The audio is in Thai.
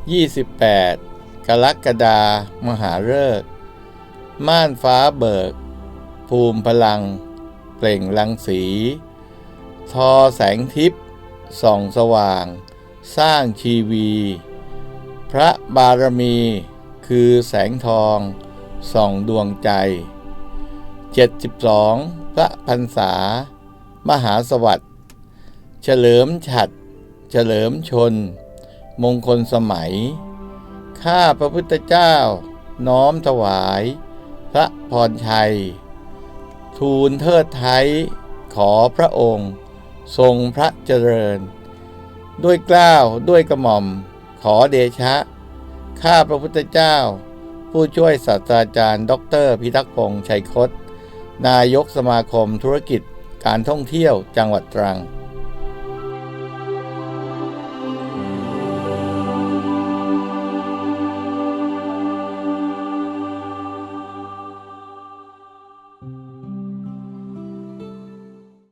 28 กรกฎามหาฤกษ์ม่านฟ้าเบิก ภูมิพลัง เปล่งรังสี ทอแสงทิพย์ส่องสว่าง สร้างชีวี พระบารมีคือแสงทอง ส่องดวงใจ 72 พระพรรษา มหาสวัสดิ์ เฉลิมฉัด เฉลิมชน มงคลสมัย ข้าพระพุทธเจ้า น้อมถวาย พระพรชัย ทูลเทิดไทยขอพระองค์ ทรงพระเจริญ ด้วยกล้าวด้วยกระหม่อม ขอเดชะ ข้าพระพุทธเจ้า ผู้ช่วยศาสตราจารย์ดอกเตอรพิทักษ์พงษ์ชัยคต นายกสมาคมธุรกิจการท่องเที่ยวจังหวัดตรัง